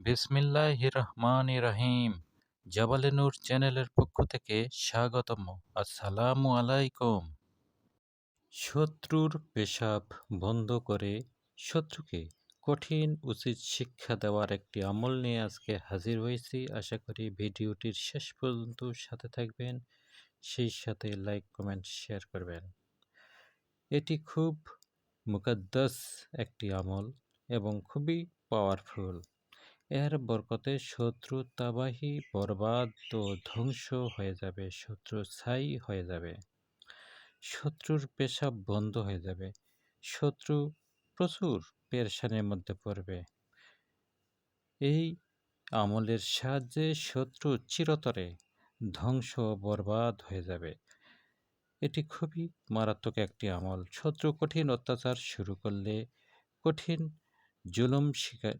বিসমিল্লাহ রহমান রহিম জাবালে নূর চ্যানেলের পক্ষ থেকে স্বাগতম আসসালামু আলাইকুম। শত্রুর পেশাব বন্ধ করে শত্রুকে কঠিন উচিত শিক্ষা দেওয়ার একটি আমল নিয়ে আজকে হাজির হয়েছি। আশা করি ভিডিওটির শেষ পর্যন্ত সাথে থাকবেন, সেই সাথে লাইক, কমেন্ট, শেয়ার করবেন। এটি খুব মুকদ্দাস একটি আমল এবং খুবই পাওয়ারফুল। এর বরকতে শত্রু তাবাহি বরবাদ ও ধ্বংস হয়ে যাবে, শত্রু ছাই হয়ে যাবে। শত্রুর পেশাব বন্ধ হয়ে যাবে। শত্রু প্রচুর পেরেশানির মধ্যে পড়বে। এই আমলের সাহায্যে শত্রু চিরতরে ধ্বংস বরবাদ হয়ে যাবে। এটি খুবই মারাত্মক একটি আমল। শত্রু কঠিন অত্যাচার শুরু করলে কঠিন জুলুম শিকার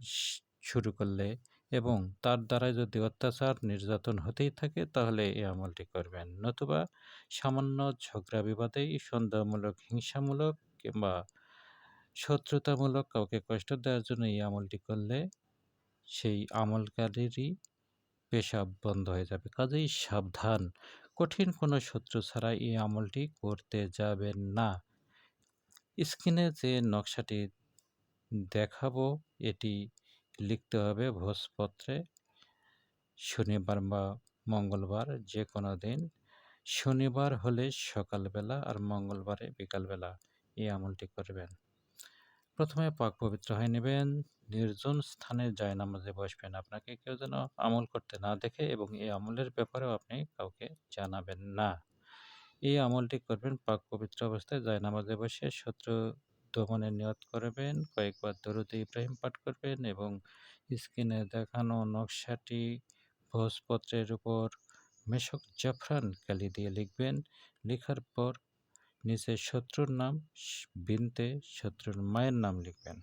শুরু করলে এবং তার দ্বারা যদি অত্যাচার নির্যাতন হতেই থাকে, তাহলে এই আমলটি করবেন। নতুবা সামান্য ঝগড়া বিবাদেই সন্দেহমূলক, হিংসামূলক কিংবা শত্রুতামূলক কাউকে কষ্ট দেওয়ার জন্য এই আমলটি করলে সেই আমলকারীরই পেশাব বন্ধ হয়ে যাবে। কাজেই সাবধান, কঠিন কোনো শত্রু ছাড়া এই আমলটি করতে যাবেন না। স্ক্রিনে যে নকশাটি দেখাবো, এটি লিখতে হবে ভোজপত্রে শনিবার বা মঙ্গলবার যে কোনো দিন। শনিবার হলে সকালবেলা আর মঙ্গলবারে বিকালবেলা এই আমলটি করবেন। প্রথমে পাক পবিত্র হয়ে নেবেন, নির্জন স্থানে যায় নামাজে বসবেন। আপনাকে কেউ যেন আমল করতে না দেখে এবং এই আমলের ব্যাপারেও আপনি কাউকে জানাবেন না। এই আমলটি করবেন পাক পবিত্র অবস্থায়, যায় নামাজে বসে শত্রু দমনের নিয়ত করবেন, কয়েকবার দরুদ ইব্রাহিম পাঠ করবেন এবং স্ক্রিনে দেখানো নকশাটি ভোজপত্রের উপর মেশক জাফরান কালি দিয়ে লিখবেন। লেখার পর নিচে শত্রুর নাম বিনতে শত্রুর মায়ের নাম লিখবেন।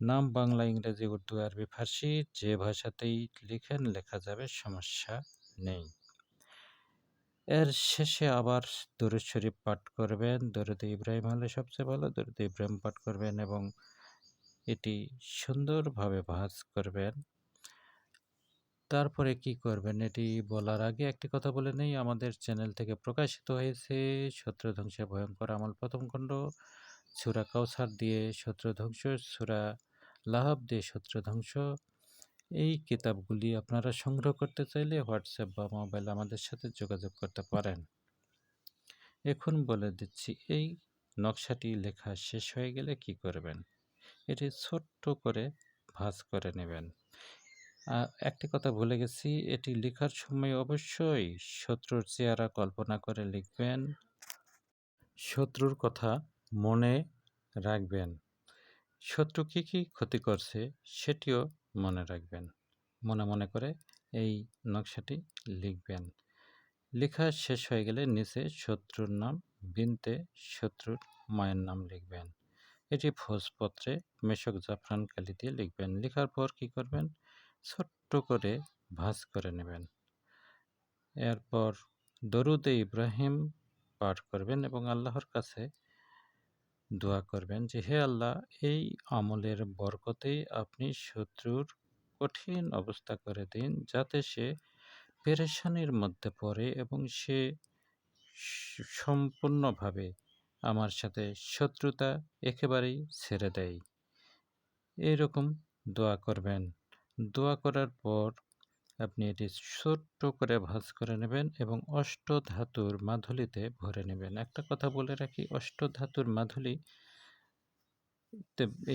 নাম বাংলা, ইংরেজি, উর্দু, আরবি, ফার্সি যে ভাষাতেই লিখেন লেখা যাবে, সমস্যা নেই। এর শেষে আবার দরুদ শরীফ পাঠ করবেন। দরুদ ইব্রাহিম হলে সবচেয়ে ভালো, দরুদ ইব্রাহিম পাঠ করবেন এবং এটি সুন্দরভাবে ভাজ করবেন। তারপরে কি করবেন এটি বলার আগে একটি কথা বলে নেই, আমাদের চ্যানেল থেকে প্রকাশিত হয়েছে শত্রু ধ্বংসের ভয়ঙ্কর আমল প্রথম খণ্ড। সুরা কাউসার দিয়ে শত্রু ধ্বংস, সুরা লাহাব দিয়ে শত্রু ধ্বংস। এই কিতাবগুলি আপনারা সংগ্রহ করতে চাইলে হোয়াটসঅ্যাপ বা মোবাইল আমাদের সাথে যোগাযোগ করতে পারেন। এখন বলে দিচ্ছি, এই নকশাটি লেখা শেষ হয়ে গেলে কি করবেন? এটি ছোট্ট করে ভাঁজ করে নেবেন। একটি কথা ভুলে গেছি, এটি লেখার সময় অবশ্যই শত্রুর চেহারা কল্পনা করে লিখবেন। শত্রুর কথা মনে রাখবেন। শত্রু কী কী ক্ষতি করছে সেটিও মনে রাখবেন। মনে মনে করে এই নকশাটি লিখবেন। লেখা শেষ হয়ে গেলে নিচে শত্রুর নাম, বিনতে শত্রুর মায়ের নাম লিখবেন। এটি ভোজপত্রে মেশক জাফরান কালি দিয়ে লিখবেন। লেখার পর কি করবেন? ছোট্ট করে ভাজ করে নেবেন। এরপর দরুদে ইব্রাহিম পাঠ করবেন এবং আল্লাহর কাছে দোয়া করবেন যে, হে আল্লাহ, এই আমলের বরকতেই আপনি শত্রুর কঠিন অবস্থা করে দিন, যাতে সে পেরেশানির মধ্যে পড়ে এবং সে, সম্পূর্ণভাবে আমার সাথে শত্রুতা একেবারেই ছেড়ে দেয়। এইরকম দোয়া করবেন। দোয়া করার পর আপনি এটি ছোট্ট করে ভাজ করে নেবেন এবং অষ্ট ধাতুর মাধুলিতে ভরে নেবেন। একটা কথা বলে রাখি অষ্ট ধাতুর মাধুলি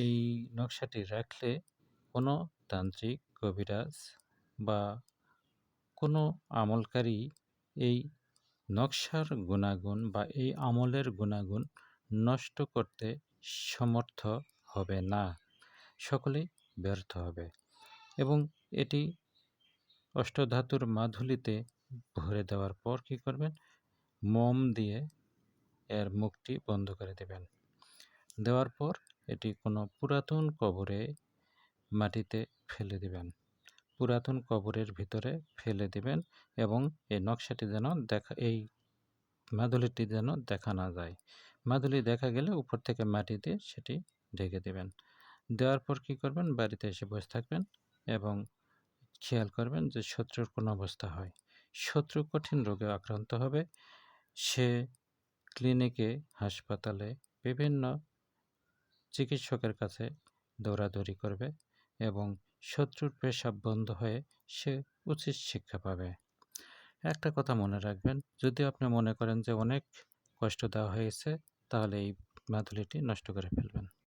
এই নকশাটি রাখলে কোনো তান্ত্রিক, কবিরাজ বা কোনো আমলকারী এই নকশার গুণাগুণ বা এই আমলের গুণাগুণ নষ্ট করতে সমর্থ হবে না। সকলেই ব্যর্থ হবে এবং এটি অষ্টধাতুর মাধুলিতে ভরে দেওয়ার পর কি করবেন? মোম দিয়ে এর মুখটি বন্ধ করে দেবেন। দেওয়ার পর এটি কোনো পুরাতন কবরে মাটিতে ফেলে দেবেন। পুরাতন কবরের ভিতরে ফেলে দেবেন এবং এই নকশাটি যেন দেখা, এই মাদুলিটি যেন দেখা না যায়। মাদুলি দেখা গেলে উপর থেকে মাটি দিয়ে সেটি ঢেকে দেবেন। দেওয়ার পর কি করবেন? বাড়িতে এসে বসে থাকবেন এবং খেয়াল করবেন যে শত্রুর কোন অবস্থা হয়। শত্রু কঠিন রোগে আক্রান্ত হবে। সে ক্লিনিকে হাসপাতালে বিভিন্ন চিকিৎসকের কাছে দৌড়াদৌড়ি করবে এবং শত্রুর পেশাব বন্ধ হয়ে সে উচিত শিক্ষা পাবে। একটা কথা মনে রাখবেন, যদি আপনি মনে করেন যে অনেক কষ্ট দেওয়া হয়েছে, তাহলে এই মাদুলিটি নষ্ট করে ফেলবেন।